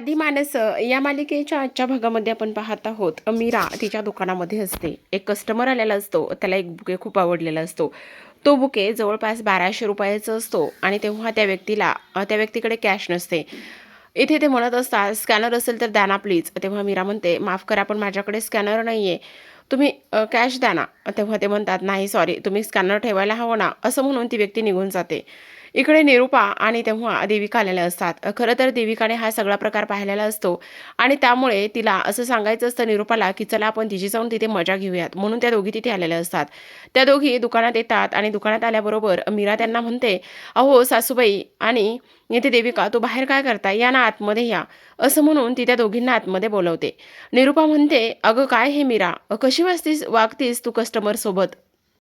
साधी माणस या मालिकेच्या आजच्या भागामध्ये आपण पाहत आहोत. मीरा तिच्या दुकानामध्ये असते. एक कस्टमर आलेला असतो. त्याला एक बुके खूप आवडलेला असतो. तो बुके जवळपास बाराशे रुपयाचा असतो आणि तेव्हा त्या व्यक्तीला त्या व्यक्तीकडे कॅश नसते. इथे ते म्हणत असतात स्कॅनर असेल तर द्या ना प्लीज तेव्हा मीरा म्हणते माफ करा पण माझ्याकडे स्कॅनर नाही आहे तुम्ही कॅश द्या ना तेव्हा ते म्हणतात नाही सॉरी तुम्ही स्कॅनर ठेवायला हवं ना. असं म्हणून ती व्यक्ती निघून जाते. इकडे निरूपा आणि तेव्हा देविका आलेल्या असतात. खरं तर देविकाने हा सगळा प्रकार पाहिलेला असतो. आणि त्यामुळे तिला असं सांगायचं असतं निरूपाला की चला आपण तिची जाऊन तिथे मजा घेऊयात. म्हणून त्या दोघी तिथे आलेल्या असतात. त्या दोघी दुकानात येतात आणि दुकानात आल्याबरोबर मीरा त्यांना म्हणते अहो सासूबाई आणि येथे देविका तू बाहेर काय करताय? या ना आतमध्ये या. असं म्हणून ती त्या दोघींना आतमध्ये बोलवते. निरूपा म्हणते अगं काय हे मीरा? कशी वाचतीस वागतीस तू कस्टमरसोबत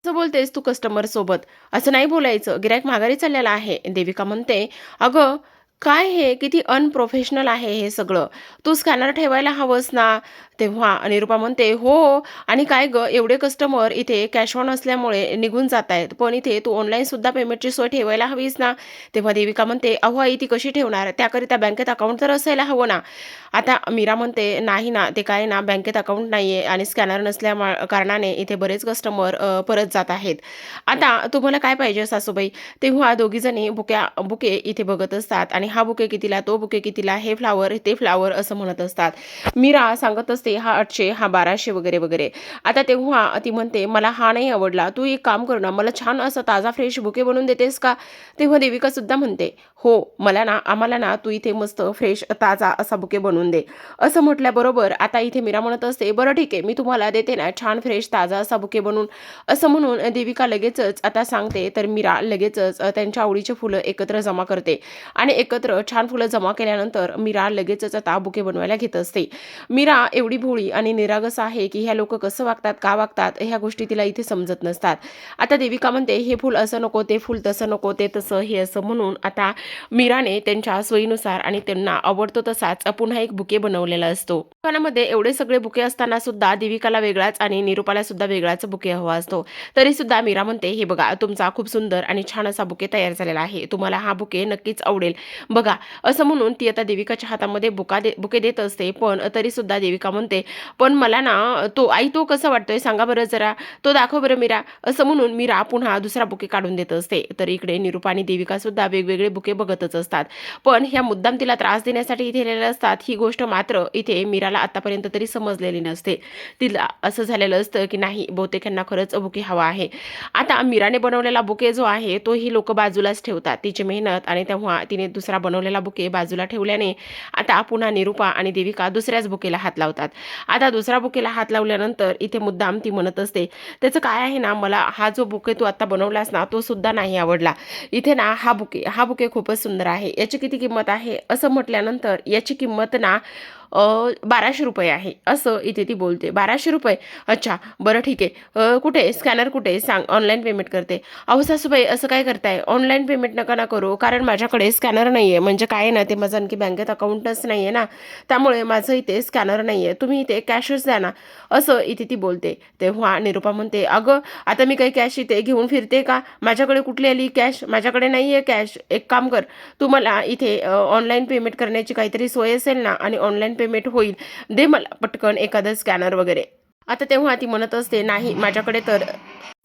असं बोलतेस तू कस्टमर सोबत. असं नाही बोलायचं. गिरायक माघारी चाललेला आहे. देविका म्हणते अगं काय हे? किती अनप्रोफेशनल आहे हे सगळं. तू स्कॅनर ठेवायला हवंस ना? तेव्हा. अनिरुपा म्हणते हो. आणि काय ग? एवढे कस्टमर इथे कॅश ऑन असल्यामुळे निघून जात आहेत पण इथे तू ऑनलाईनसुद्धा पेमेंटची सोय ठेवायला हवीस ना? तेव्हा देविका म्हणते अहो आई ती कशी ठेवणार? त्याकरिता बँकेत अकाउंट तर असायला हवं ना? आता मीरा म्हणते नाही ना. ते काय ना? बँकेत अकाउंट नाही आहे आणि स्कॅनर नसल्या कारणाने इथे बरेच कस्टमर परत जात आहेत. आता तुम्हाला काय पाहिजे सासूबाई? तेव्हा दोघीजणी बुक्या बुके इथे बघत असतात आणि हा बुके कितीला तो बुके कितीला हे फ्लावर ते फ्लावर असं म्हणत असतात. मीरा सांगत असते हा आठशे हा बाराशे वगैरे वगैरे. आता तेव्हा ती म्हणते मला हा नाही आवडला. तू एक काम कर ना मला छान असं ताजा फ्रेश बुके बनवून देतेस का? तेव्हा देविका सुद्धा म्हणते हो मला ना आम्हाला ना तू इथे मस्त फ्रेश ताजा असा बुके बनवून दे. असं म्हटल्याबरोबर आता इथे मीरा म्हणत असते बरं ठीक आहे मी तुम्हाला देते ना छान फ्रेश ताजा असा बुके बनवून. असं म्हणून देविका लगेचच आता सांगते तर मीरा लगेचच त्यांच्या आवडीचे फुलं एकत्र जमा करते. आणि एकत्र छान फुलं जमा केल्यानंतर मीरा लगेचच आता बुके बनवायला घेत असते. मीरा एवढी भोळी आणि निरागस आहे की ह्या लोक कसं वागतात का वागतात ह्या गोष्टी तिला इथे समजत नसतात. आता देविका म्हणते हे फुल असं नको ते फुल तसं नको ते तसं हे असं म्हणून आता मीराने त्यांच्या सोयीनुसार आणि त्यांना आवडतो तसाच पुन्हा एक बुके बनवलेला असतो. दुकानामध्ये एवढे सगळे बुके असताना सुद्धा देविकाला वेगळाच आणि निरूपाला सुद्धा वेगळाच बुके हवा असतो. तरी सुद्धा मीरा म्हणते हे बघा तुमचा खूप सुंदर आणि छान असा बुके तयार झालेला आहे. तुम्हाला हा बुके नक्कीच आवडेल. बघा असं म्हणून ती आता देविकाच्या हातामध्ये बुका दे बुके देत असते पण तरी सुद्धा देविका म्हणते पण मला ना तो आई तो कसा वाटतोय? सांगा बरं जरा. तो दाखव बरं मीरा. असं म्हणून मीरा पुन्हा दुसरा बुके काढून देत असते. तर इकडे निरूपा आणि देविका सुद्धा वेगवेगळे बुके बघतच असतात. पण ह्या मुद्दाम तिला त्रास देण्यासाठी इथे आलेल्या असतात ही गोष्ट मात्र इथे मीराला आतापर्यंत तरी समजलेली नसते. तिला असं झालेलं असतं की नाही बहुतेक यांना खरंच बुके हवा आहे. आता मीराने बनवलेला बुके जो आहे तो ही लोक बाजूलाच ठेवतात. तिची मेहनत आणि तेव्हा तिने दुसरा बनवलेला बुके बाजूला ठेवल्याने आता पुन्हा निरूपा आणि देविका दुसऱ्याच बुकेला हात लावतात. आता दुसऱ्या बुकेला हात लावल्यानंतर इथे मुद्दाम ती म्हणत असते त्याचं काय आहे ना मला हा जो बुके तू आता बनवलास ना तो सुद्धा नाही आवडला. इथे ना हा बुके हा बुके खूपच सुंदर आहे. याची किती किंमत आहे? असं म्हटल्यानंतर याची किंमत ना बाराशे रुपये आहे. असं इथे ती बोलते. बाराशे रुपये? अच्छा बरं ठीक आहे. कुठे? स्कॅनर कुठे? सांग. ऑनलाईन पेमेंट करते. अहो सासूबाई असं काय करताय? ऑनलाईन पेमेंट नका ना करू. कारण माझ्याकडे स्कॅनर नाही आहे म्हणजे काय आहे ना ते माझं आणखी बँकेत अकाउंटच नाही आहे ना. त्यामुळे माझं इथे स्कॅनर नाही आहे तुम्ही इथे कॅशच द्या ना. असं इथे ती बोलते. तेव्हा निरूपा म्हणते अगं आता मी काही कॅश इथे घेऊन फिरते का? माझ्याकडे कुठली आली कॅश? माझ्याकडे नाही आहे कॅश. एक काम कर. तू मला इथे ऑनलाईन पेमेंट करण्याची काहीतरी सोय असेल ना आणि ऑनलाईन पेमेंट होईल. दे मला पटकन एखादं स्कॅनर वगैरे. आता तेव्हा ती म्हणत असते नाही माझ्याकडे तर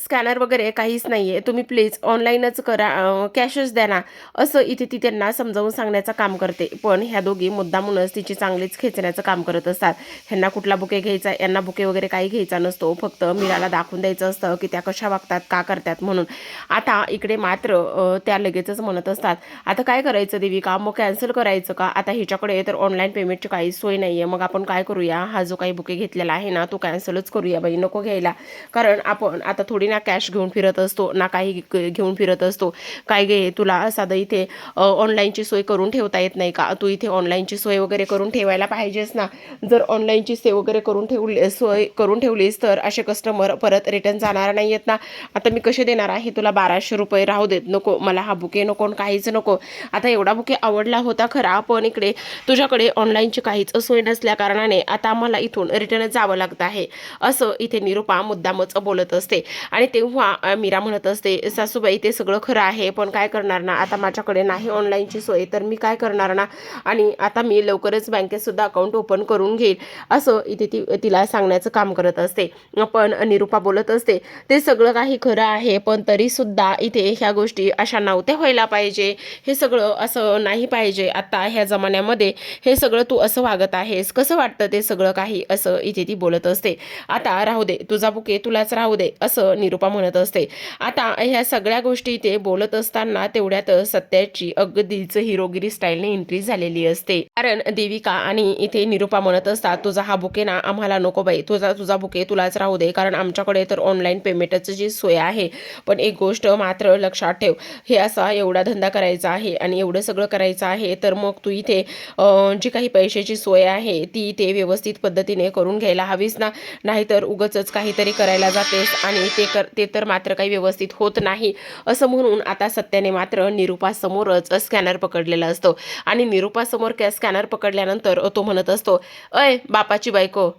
स्कॅनर वगैरे काहीच नाही आहे तुम्ही प्लीज ऑनलाईनच करा कॅशच द्या ना. असं इथे ती त्यांना समजावून सांगण्याचं काम करते. पण ह्या दोघी मुद्दामूनच तिची चांगलीच खेचण्याचं काम करत असतात. ह्यांना कुठला बुके घ्यायचा यांना बुके वगैरे काही घ्यायचा नसतो. फक्त मीराला दाखवून द्यायचं असतं की त्या कशा वागतात का करतात म्हणून. आता इकडे मात्र त्या लगेचच म्हणत असतात आता काय करायचं देविका? मग कॅन्सल करायचं का? आता हिच्याकडे तर ऑनलाईन पेमेंटची काही सोय नाही आहे मग आपण काय करूया? हा जो काही बुके घेतलेला आहे ना तो कॅन्सल कॅन्सलच करूया बाई नको घ्यायला. कारण आपण आता थोडी ना कॅश घेऊन फिरत असतो ना काही घेऊन फिरत असतो. काय गे तुला साधं इथे ऑनलाईनची सोय करून ठेवता येत नाही का? तू इथे ऑनलाईनची सोय वगैरे करून ठेवायला पाहिजेस ना. जर ऑनलाईनची सोय वगैरे करून ठेवली सोय करून ठेवलीस तर असे कस्टमर परत रिटर्न जाणार नाही आहेत ना. आता मी कसे देणार आहे? तुला बाराशे रुपये राहू देत नको. मला हा बुके नको आणि काहीच नको. आता एवढा बुके आवडला होता खरा पण इकडे तुझ्याकडे ऑनलाईनची काहीच सोय नसल्या कारणाने आता मला इथून रिटर्न जावं लागत आहे. असं इथे निरूपा मुद्दामच बोलत असते. आणि तेव्हा मीरा म्हणत असते सासूबाई ते सगळं खरं आहे पण काय करणार ना? आता माझ्याकडे नाही ऑनलाईनची सोय तर मी काय करणार ना? आणि आता मी लवकरच बँकेतसुद्धा अकाउंट ओपन करून घेईल असं इथे ती तिला सांगण्याचं काम करत असते. पण निरुपा बोलत असते ते सगळं काही खरं आहे पण तरीसुद्धा इथे ह्या गोष्टी अशा नव्हत्या व्हायला पाहिजे. हे सगळं असं नाही पाहिजे. आता ह्या जमान्यामध्ये हे सगळं तू असं वागत आहेस. कसं वाटतं ते सगळं काही? असं इथे ती बोलत असते. आता राहू दे तुझा बुके तुलाच राहू दे असं निरुपा म्हणत असते. आता ह्या सगळ्या गोष्टी इथे बोलत असताना तेवढ्यात सत्याची अगदीच हिरोगिरी स्टाईलने एंट्री झालेली असते. कारण देविका आणि इथे निरुपा म्हणत असतात तुझा हा बुके ना आम्हाला नको बाई तुझा तुझा बुके तुलाच राहू दे कारण आमच्याकडे तर ऑनलाईन पेमेंटची जी सोय आहे. पण एक गोष्ट मात्र लक्षात ठेव हे असा एवढा धंदा करायचा आहे आणि एवढं सगळं करायचं आहे तर मग तू इथे जी काही पैशाची सोय आहे ती इथे व्यवस्थित पद्धतीने करून घ्यायला हवीस ना. नाहीतर उगचच काहीतरी करायला जातेस आणि ते कर ते तर मात्र काही व्यवस्थित होत नाही. असं म्हणून आता सत्याने मात्र निरुपासमोरच स्कॅनर पकडलेला असतो. आणि निरुपासमोर कॅ स्कॅनर पकडल्यानंतर तो म्हणत असतो अय बापाची बायको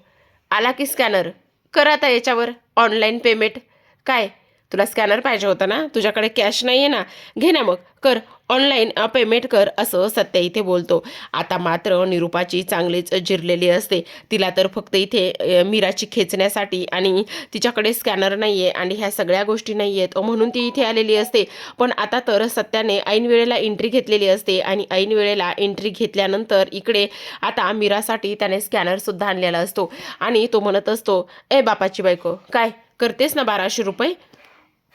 आला की स्कॅनर कर आता याच्यावर ऑनलाईन पेमेंट काय? तुला स्कॅनर पाहिजे होता ना? तुझ्याकडे कॅश नाही आहे ना? घे ना मग कर ऑनलाईन पेमेंट कर असं सत्य इथे बोलतो. आता मात्र निरुपाची चांगलीच जिरलेली असते. तिला तर फक्त इथे मीराची खेचण्यासाठी आणि तिच्याकडे स्कॅनर नाही आहे आणि ह्या सगळ्या गोष्टी नाही आहेत म्हणून ती इथे आलेली असते. पण आता तर सत्याने ऐन वेळेला एंट्री घेतलेली असते आणि ऐन वेळेला एंट्री घेतल्यानंतर इकडे आता मीरासाठी त्याने स्कॅनरसुद्धा आणलेला असतो आणि तो म्हणत असतो ए बापाची बायको काय करतेस ना बाराशे रुपये?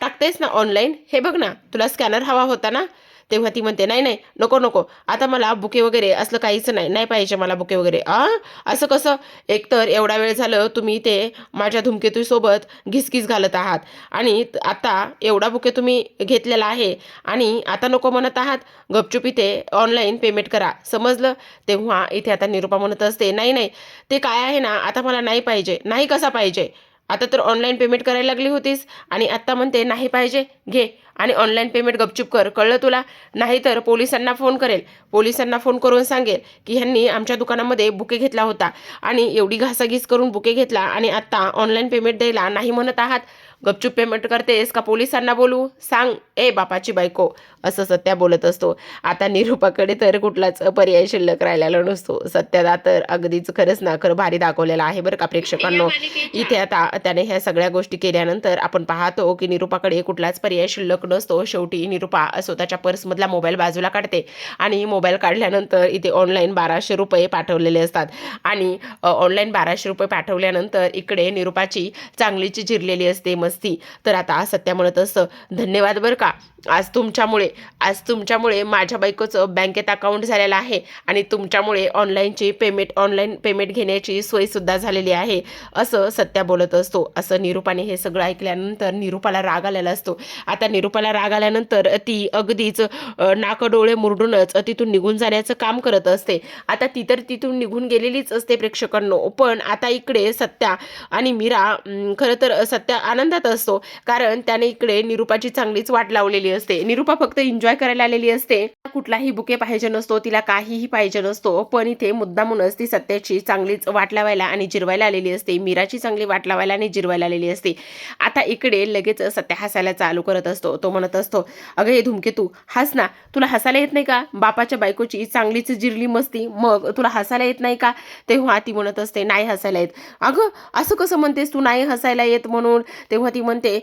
टाकतेस ना ऑनलाईन? हे बघ ना तुला स्कॅनर हवा होता ना? तेव्हा ती म्हणते नाही नाही नको नको. आता मला बुके वगैरे असलं काहीच नाही नाही पाहिजे मला बुके वगैरे. आ? असं कसं? एकतर एवढा वेळ झालं तुम्ही ते माझ्या धुमकेतूसोबत घिसघिस घालत आहात. आणि आता एवढा बुके तुम्ही घेतलेला आहे आणि आता नको म्हणत आहात गपचूप इथे ऑनलाईन पेमेंट करा. समजलं? तेव्हा इथे आता निरुपा म्हणत असते नाही नाही ते काय आहे ना आता मला नाही पाहिजे नाही कसा पाहिजे? आता तर ऑनलाईन पेमेंट करायला लागली होतीस. आणि आत्ता म्हणते नाही पाहिजे घे. आणि ऑनलाईन पेमेंट गपचूप कर. कळलं तुला? नाहीतर पोलिसांना फोन करेल. पोलिसांना फोन करून सांगेल की ह्यांनी आमच्या दुकानामध्ये बुके घेतला होता. आणि एवढी घासाघीस करून बुके घेतला आणि आत्ता ऑनलाईन पेमेंट द्यायला नाही म्हणत आहात. गपचूप पेमेंट करतेस का पोलिसांना बोलू? सांग. ए बापाची बायको. असं सत्या बोलत असतो. आता निरूपाकडे तर कुठलाच पर्याय शिल्लक राहिलेला नसतो. सत्याला तर अगदीच खरंच ना खरं भारी दाखवलेलं आहे बरं का प्रेक्षकांनो. इथे आता त्याने ह्या सगळ्या गोष्टी केल्यानंतर आपण पाहतो की निरूपाकडे कुठलाच पर्याय शिल्लक नसतो. शेवटी निरूपा स्वतःच्या पर्समधला मोबाईल बाजूला काढते आणि मोबाईल काढल्यानंतर इथे ऑनलाईन बाराशे रुपये पाठवलेले असतात. आणि ऑनलाईन बाराशे रुपये पाठवल्यानंतर इकडे निरूपाची चांगलीची जिरलेली असते. मस्ती तर आता सत्या म्हणत असतं धन्यवाद बरं का. आज तुमच्यामुळे आज तुमच्यामुळे माझ्या बायकोचं बँकेत अकाउंट झालेलं आहे आणि तुमच्यामुळे ऑनलाईनची पेमेंट ऑनलाईन पेमेंट घेण्याची सोयसुद्धा झालेली आहे. असं सत्या बोलत असतो. असं निरूपाने हे सगळं ऐकल्यानंतर निरूपाला राग आलेला असतो. आता निरूपाला राग आल्यानंतर ती अगदीच नाकडोळे नाक डोळे मुरडूनच तिथून निघून जाण्याचं काम करत असते. आता ती तर तिथून निघून गेलेलीच असते प्रेक्षकांनो. पण आता इकडे सत्या आणि मीरा खरं तर सत्या आनंद आनंदात असतो. कारण त्याने इकडे निरूपाची चांगलीच वाट लावलेली असते. निरूपा फक्त एन्जॉय करायला आलेली असते. कुठलाही बुके पाहिजे नसतो तिला काहीही पाहिजे नसतो. पण इथे मुद्दामूनच ती सत्याची चांगलीच वाट लावायला आणि जिरवायला आलेली असते. मीराची चांगली वाट लावायला आणि जिरवायला आलेली असते. आता इकडे लगेच सत्या हसायला चालू करत असतो. तो म्हणत असतो अगं हे धुमकेतू हस ना. तुला हसायला येत नाही का? बापाच्या बायकोची चांगलीच जिरली मस्ती. मग तुला हसायला येत नाही का? तेव्हा ती म्हणत असते नाही हसायला येत. अगं असं कसं म्हणतेस तू? नाही हसायला येत म्हणून. तेव्हा ती म्हणते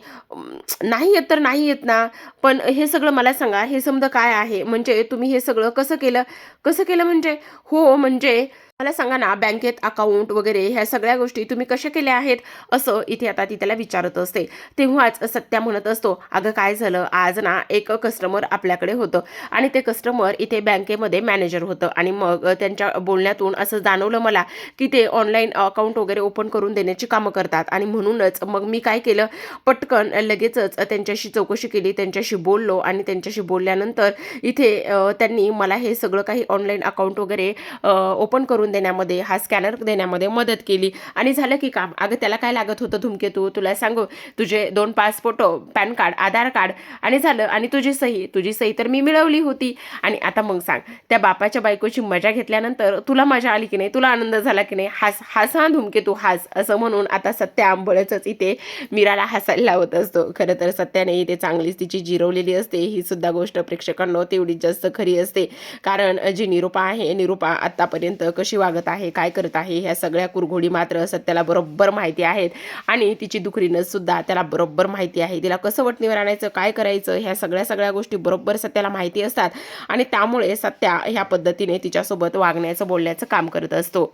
नाही येत तर नाही येत ना. पण हे सगळं मला सांगा हे समजा काय आहे? म्हणजे तुम्ही हे सगळं कसं केलं? कसं केलं म्हणजे? हो म्हणजे मला सांगा ना बँकेत अकाउंट वगैरे ह्या सगळ्या गोष्टी तुम्ही कशा केल्या आहेत? असं इथे आता ती त्याला विचारत असते. तेव्हाच सत्या म्हणत असतो अगं काय झालं? आज ना एक कस्टमर आपल्याकडे होतं. आणि ते कस्टमर इथे बँकेमध्ये मॅनेजर होतं. आणि मग त्यांच्या बोलण्यातून असं जाणवलं मला की ते ऑनलाईन अकाउंट वगैरे ओपन करून देण्याची कामं करतात. आणि म्हणूनच मग मी काय केलं? पटकन लगेचच त्यांच्याशी चौकशी केली त्यांच्याशी बोललो. आणि त्यांच्याशी बोलल्यानंतर इथे त्यांनी मला हे सगळं काही ऑनलाईन अकाउंट वगैरे ओपन करून देण्यामध्ये हा स्कॅनर देण्यामध्ये मदत केली. आणि झालं की काम. अगं त्याला काय लागत होतं धुमकेतू? तुला सांगू? तुझे दोन passport PAN card Aadhaar card. आणि झालं. आणि तुझी सही. तुझी सही तर मी मिळवली होती. आणि आता मग सांग त्या बापाच्या बायकोची मजा घेतल्यानंतर तुला मजा आली की नाही? तुला आनंद झाला की नाही? हास हास हा धुमकेतू हास. असं म्हणून आता सत्या आंबळच इथे मीराला हसायला लावत असतो. खरं तर सत्याने इथे चांगलीच तिची जिरवलेली असते. ही सुद्धा गोष्ट प्रेक्षकांना तेवढीच जास्त खरी असते. कारण जी निरूपा आहे निरूपा आत्तापर्यंत कशी वागत आहे काय करत आहे ह्या सगळ्या कुरघोडी मात्र सत्याला बरोबर माहिती आहेत. आणि तिची दुखरीनं सुद्धा त्याला बरोबर माहिती आहे. तिला कसं वटणीवर आणायचं काय करायचं ह्या सगळ्या सगळ्या गोष्टी बरोबर सत्याला माहिती असतात. आणि त्यामुळे सत्या ह्या पद्धतीने तिच्यासोबत वागण्याचं बोलण्याचं काम करत असतो.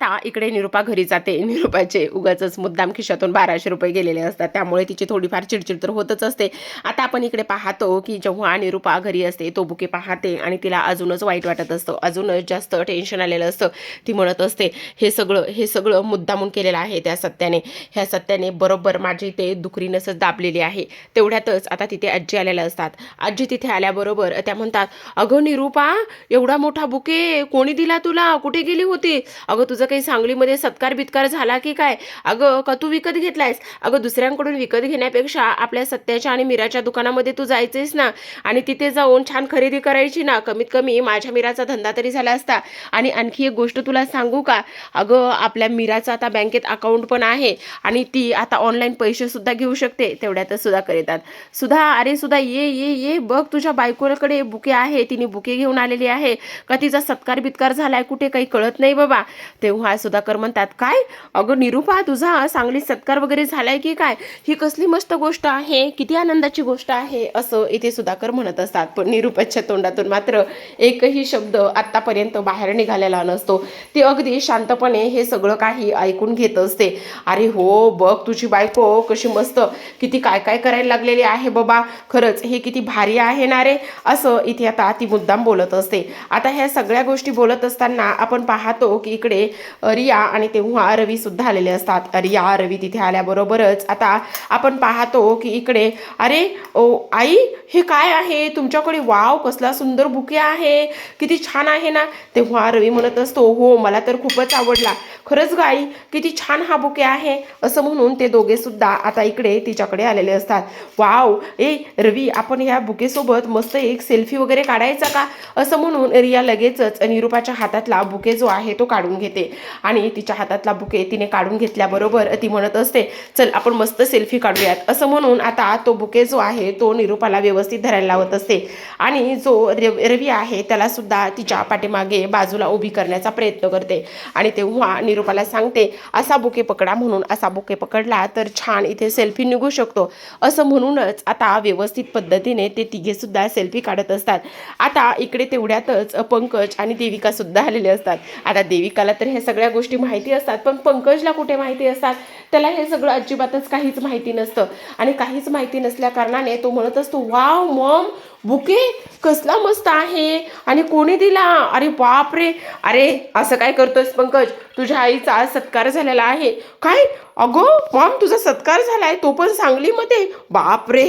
आता इकडे निरुपा घरी जाते. निरुपाचे उगाच मुद्दाम खिशातून बाराशे रुपये गेलेले असतात. त्यामुळे तिची थोडीफार चिडचिड तर होतच असते. आता आपण इकडे पाहतो की जेव्हा निरुपा घरी असते तो बुके पाहते आणि तिला अजूनच वाईट वाटत असतं. अजूनच जास्त टेन्शन आलेलं असतं. ती म्हणत असते हे सगळं हे सगळं मुद्दामून केलेलं आहे त्या सत्याने. ह्या सत्याने बरोबर माझी ते दुखरी नसच दाबलेली आहे. तेवढ्यातच आता तिथे आजी आलेल्या असतात. आजी तिथे आल्याबरोबर त्या म्हणतात अगं निरुपा एवढा मोठा बुके कोणी दिला तुला? कुठे गेली होती? अगं तुझं काही सांगलीमध्ये सत्कार बित्कार झाला की काय? अगं का तू विकत घेतलायस? अगं दुसऱ्यांकडून विकत घेण्यापेक्षा आपल्या सत्याच्या आणि मीराच्या दुकानामध्ये तू जायचेस ना. आणि तिथे जाऊन छान खरेदी करायची ना. कमीत कमी माझ्या मीराचा धंदा तरी झाला असता. आणि आणखी एक गोष्ट तुला सांगू का? अगं आपल्या मीराचं आता बँकेत अकाउंट पण आहे. आणि ती आता ऑनलाईन पैसेसुद्धा घेऊ शकते. तेवढ्यातच सुद्धा करीतात. सुधा अरे सुद्धा ये ये ये. बघ तुझ्या बायकोकडे बुके आहे. तिने बुके घेऊन आलेली आहे. का तिचा सत्कार बित्कार झालाय कुठे? काही कळत नाही बाबा. तेव्हा सुधाकर म्हणतात काय? अगं निरुपा तुझा सांगली सत्कार वगैरे झालाय की काय? ही कसली मस्त गोष्ट आहे किती आनंदाची गोष्ट आहे असं इथे सुधाकर म्हणत असतात. पण निरुपाच्या तोंडातून मात्र एकही शब्द आत्तापर्यंत बाहेर निघालेला नसतो. ती अगदी शांतपणे हे सगळं काही ऐकून घेत असते. अरे हो बघ तुझी बायको कशी मस्त किती काय काय करायला लागलेली आहे बाबा खरंच हे किती भारी आहे ना रे असं इथे आता ती मुद्दाम बोलत असते. आता ह्या सगळ्या गोष्टी बोलत असताना आपण पाहतो की इकडे रिया आणि तेव्हा रवी सुद्धा आलेले असतात. रिया रवी तिथे आल्याबरोबरच आता आपण पाहतो की इकडे अरे ओ आई हे काय आहे? तुमच्याकडे वाव कसला सुंदर बुके आहे. किती छान आहे ना. तेव्हा रवी म्हणत असतो हो मला तर खूपच आवडला. खरंच गाई किती छान हा बुके आहे. असं म्हणून ते दोघे सुद्धा आता इकडे तिच्याकडे आलेले असतात. वाव ए रवी आपण ह्या बुकेसोबत मस्त एक सेल्फी वगैरे काढायचा का? असं म्हणून रिया लगेचच निरूपाच्या हातातला बुके जो आहे तो काढून घेते. आणि तिच्या हातातला बुके तिने काढून घेतल्याबरोबर ती म्हणत असते चल आपण मस्त सेल्फी काढूयात. असं म्हणून आता तो बुके जो आहे तो निरूपाला व्यवस्थित धरायला लावत असते. आणि जो रव रवी आहे त्याला सुद्धा तिच्या पाठीमागे बाजूला उभी करण्याचा प्रयत्न करते. आणि तेव्हा निरूपाला सांगते असा बुके पकडा म्हणून असा बुके पकडला तर छान इथे सेल्फी निघू शकतो. असं म्हणूनच आता व्यवस्थित पद्धतीने ते तिघे सुद्धा सेल्फी काढत असतात. आता इकडे तेवढ्यातच पंकज आणि देविका सुद्धा आलेले असतात. आता देविकाला तर हे सगळ्या गोष्टी माहिती असतात पण पंकजला कुठे माहिती असतात? त्याला हे सगळं अजिबातच काहीच माहिती नसतं. आणि काहीच माहिती नसल्या कारणाने तो म्हणत असतो वाव मॉम बुके कसला मस्त आहे. आणि कोणी दिला? अरे बाप रे अरे असं काय करतोस पंकज? तुझ्या आईचा आज सत्कार झालेला आहे. काय? अगं मॉम तुझा सत्कार झालाय? तो पण सांगलीमध्ये बाप रे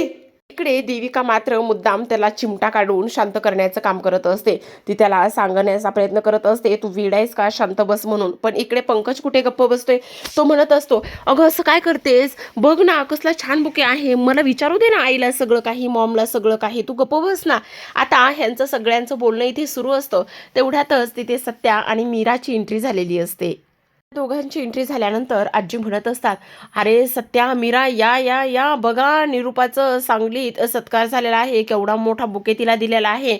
इकडे देविका मात्र मुद्दाम त्याला चिमटा काढून शांत करण्याचं काम करत असते. ती त्याला सांगण्याचा प्रयत्न करत असते. तू विडायस का? शांत बस म्हणून. पण इकडे पंकज कुठे गप्प बसतोय? तो म्हणत असतो अगं असं काय करतेस? बघ ना कसला छान बुके आहे. मला विचारू दे ना आईला सगळं काही मॉमला सगळं काही. तू गप्प बस ना. आता ह्यांचं सगळ्यांचं बोलणं इथे सुरू असतं. तेवढ्यातच तिथे सत्या आणि मीराची एंट्री झालेली असते. दोघांची एंट्री झाल्यानंतर आजी म्हणत असतात अरे सत्या मीरा या या या बघा निरूपाचं सांगलीत सत्कार झालेला आहे केवढा मोठा बुके तिला दिलेला आहे.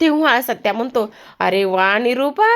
तेव्हा सत्या म्हणतो अरे वा निरूपा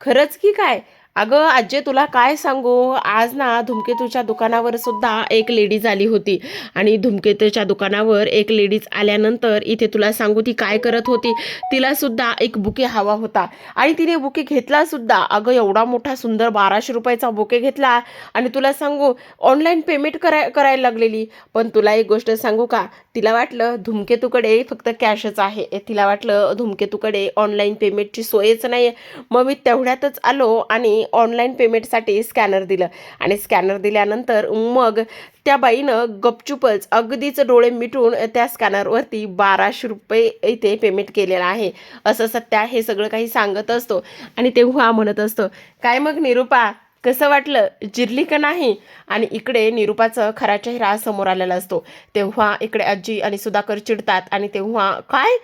खरंच की काय? अगं आजी तुला काय सांगू? आज ना धुमकेतूच्या दुकानावर सुद्धा एक लेडीज आली होती. आणि धुमकेतूच्या दुकानावर एक लेडीज आल्यानंतर इथे तुला सांगू ती काय करत होती? तिला सुद्धा एक बुके हवा होता. आणि तिने बुके घेतला सुद्धा. अगं एवढा मोठा सुंदर बाराशे रुपयाचा बुके घेतला. आणि तुला सांगू ऑनलाईन पेमेंट कराय करायला लागलेली. पण तुला एक गोष्ट सांगू का? तिला वाटलं धुमकेतूकडे फक्त कॅशच आहे. तिला वाटलं धुमकेतूकडे ऑनलाईन पेमेंटची सोयच नाही मग मी तेवढ्यातच आलो आणि ऑनलाईन पेमेंटसाठी स्कॅनर दिलं. आणि स्कॅनर दिल्यानंतर मग त्या बाईनं गपचूपच अगदीच डोळे मिटून त्या स्कॅनरवरती बाराशे रुपये इथे पेमेंट केलेलं आहे. असं सत्या हे सगळं काही सांगत असतो आणि तेव्हा म्हणत असतो काय मग निरुपा कसं वाटलं? जिरली का नाही? आणि इकडे निरुपाचं खरा चेहरा समोर आलेला असतो. तेव्हा इकडे आजी आणि सुधाकर चिडतात आणि तेव्हा काय?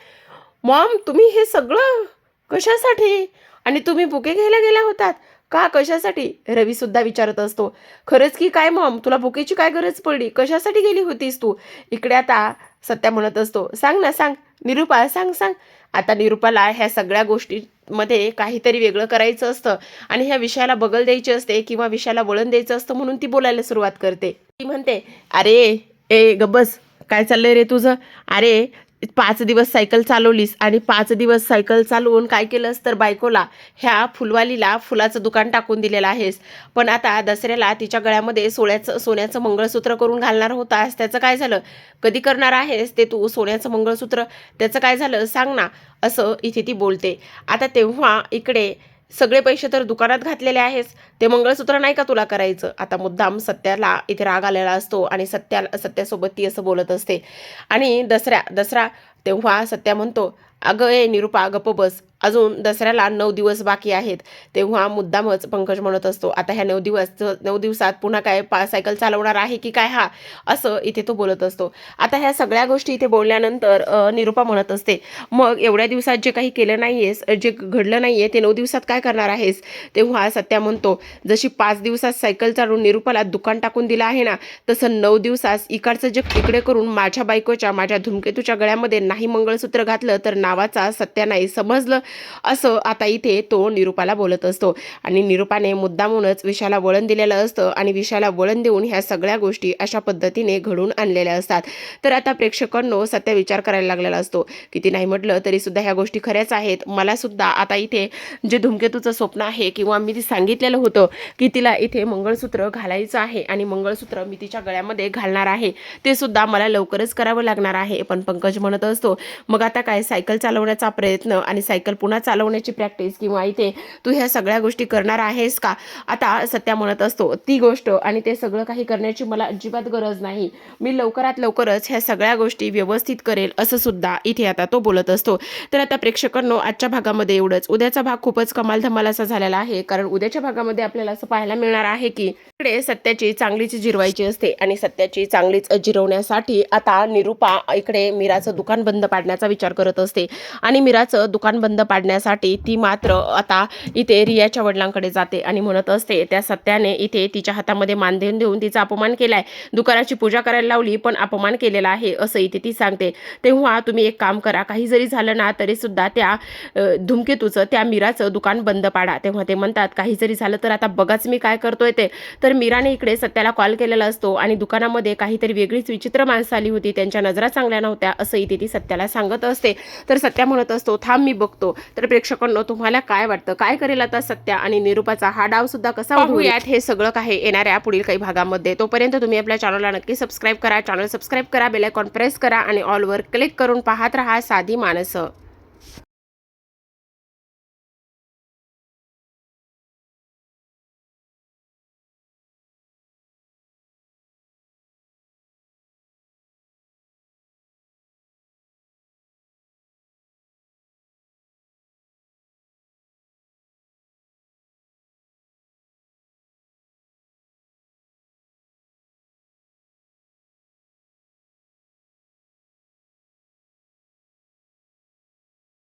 मॉम तुम्ही हे सगळं कशासाठी? आणि तुम्ही बुके घ्यायला गेला होतात? का? कशासाठी? रवी सुद्धा विचारत असतो. खरंच की काय मॉम? तुला भुकेची काय गरज पडली? कशासाठी गेली होतीस तू? इकडे आता सत्या म्हणत असतो. सांग ना सांग. निरुपा सांग सांग. आता निरुपाला ह्या सगळ्या गोष्टीमध्ये काहीतरी वेगळं करायचं असतं आणि ह्या विषयाला बगल द्यायची असते किंवा विषयाला वळण द्यायचं असतं म्हणून ती बोलायला सुरुवात करते. ती म्हणते अरे ए गब्बस काय चाललंय रे तुझं? अरे पाच दिवस सायकल चालवलीस आणि पाच दिवस सायकल चालवून काय केलंस तर बायकोला ह्या फुलवालीला फुलाचं दुकान टाकून दिलेलं आहेस. पण आता दसऱ्याला तिच्या गळ्यामध्ये सोळ्याचं सोन्याचं मंगळसूत्र करून घालणार होतास. त्याचं काय झालं? कधी करणार आहेस ते तू? सोन्याचं मंगळसूत्र त्याचं काय झालं? सांग ना असं इथे ती बोलते. आता तेव्हा इकडे सगळे पैसे तर दुकानात घातलेले आहेस. ते मंगळसूत्र नाही का तुला करायचं? आता मुद्दाम सत्याला इथे राग आलेला असतो आणि सत्याला सत्यासोबत ती असं बोलत असते. आणि दसऱ्या दसरा तेव्हा सत्या म्हणतो अगं ए निरुपा गप्प बस. अजून दसऱ्याला नऊ दिवस बाकी आहेत. तेव्हा मुद्दामच पंकज म्हणत असतो आता ह्या नऊ दिवस नऊ दिवसात पुन्हा काय पा सायकल चालवणार आहे की काय हा? असं इथे तो बोलत असतो. आता ह्या सगळ्या गोष्टी इथे बोलल्यानंतर निरुपा म्हणत असते मग एवढ्या दिवसात जे काही केलं नाही आहेस जे घडलं नाही आहे ते नऊ दिवसात काय करणार आहेस? तेव्हा सत्या म्हणतो जशी पाच दिवसात सायकल चालवून निरुपाला दुकान टाकून दिलं आहे ना तसं नऊ दिवसात इकडचं जग इकडे करून माझ्या बायकोच्या माझ्या धुमकेतूच्या गळ्यामध्ये नाही मंगळसूत्र घातलं तर नावाचा सत्या नाही समजलं असं आता इथे तो निरुपाला बोलत असतो. आणि निरुपाने मुद्दामूनच विषाला वळण दिलेलं असतं आणि विषाला वळण देऊन ह्या सगळ्या गोष्टी अशा पद्धतीने घडून आणलेल्या असतात. तर आता प्रेक्षकांनो सत्य विचार करायला लागलेला असतो किती नाही म्हटलं तरी सुद्धा ह्या गोष्टी खऱ्याच आहेत. मला सुद्धा आता इथे जे धूमकेतूचं स्वप्न आहे किंवा मी ती सांगितलेलं होतं की तिला इथे मंगळसूत्र घालायचं आहे आणि मंगळसूत्र मी तिच्या गळ्यामध्ये घालणार आहे ते सुद्धा मला लवकरच करावं लागणार आहे. पण पंकज म्हणत असतो मग आता काय? सायकल चालवण्याचा प्रयत्न आणि सायकल पुन्हा चालवण्याची प्रॅक्टिस किंवा इथे तू ह्या सगळ्या गोष्टी करणार आहेस का? आता सत्या म्हणत असतो ती गोष्ट आणि ते सगळं काही करण्याची मला अजिबात गरज नाही. मी लवकरात लवकरच ह्या सगळ्या गोष्टी व्यवस्थित करेल असं सुद्धा इथे आता तो बोलत असतो. तर आता प्रेक्षकांनो आजच्या भागामध्ये एवढंच. उद्याचा भाग खूपच कमाल धमाल असा झालेला आहे. कारण उद्याच्या भागामध्ये आपल्याला असं पाहायला मिळणार आहे की इकडे सत्याची चांगलीच जिरवायची असते आणि सत्याची चांगलीच जिरवण्यासाठी आता निरुपा इकडे मीराचं दुकान बंद पाडण्याचा विचार करत असते. आणि मीराचं दुकान बंद पाडण्यासाठी ती मात्र आता इथे रियाच्या वडिलांकडे जाते आणि म्हणत असते त्या सत्याने इथे तिच्या हातामध्ये मान देऊन देऊन तिचा अपमान केलाय. दुकानाची पूजा करायला लावली पण अपमान केलेला आहे असं इथे ती सांगते. तेव्हा तुम्ही एक काम करा काही जरी झालं ना तरी सुद्धा त्या धुमकेतूचं त्या मीराचं दुकान बंद पाडा. तेव्हा ते म्हणतात काही जरी झालं तर आता बघाच मी काय करतोय ते. तर मीराने इकडे सत्याला कॉल केलेला असतो आणि दुकानामध्ये काहीतरी वेगळीच विचित्र माणसं आली होती त्यांच्या नजरा चांगल्या नव्हत्या असं इथे ती सत्याला सांगत असते. तर सत्या म्हणत असतो थांब मी बघतो. तर प्रेक्षकांनो तुम्हाला काय वाटतं? काय करेल आता सत्या आणि निरूपाचा हा डाव सुद्धा कसा पाहूयात. हे सगळं काही येणाऱ्या पुढील काही भागामध्ये. तोपर्यंत तुम्ही आपल्या चॅनलला नक्की सबस्क्राईब करा. चॅनल सबस्क्राईब करा बेल आयकॉन प्रेस करा आणि ऑलवर क्लिक करून पाहत राहा. साधी माणसं.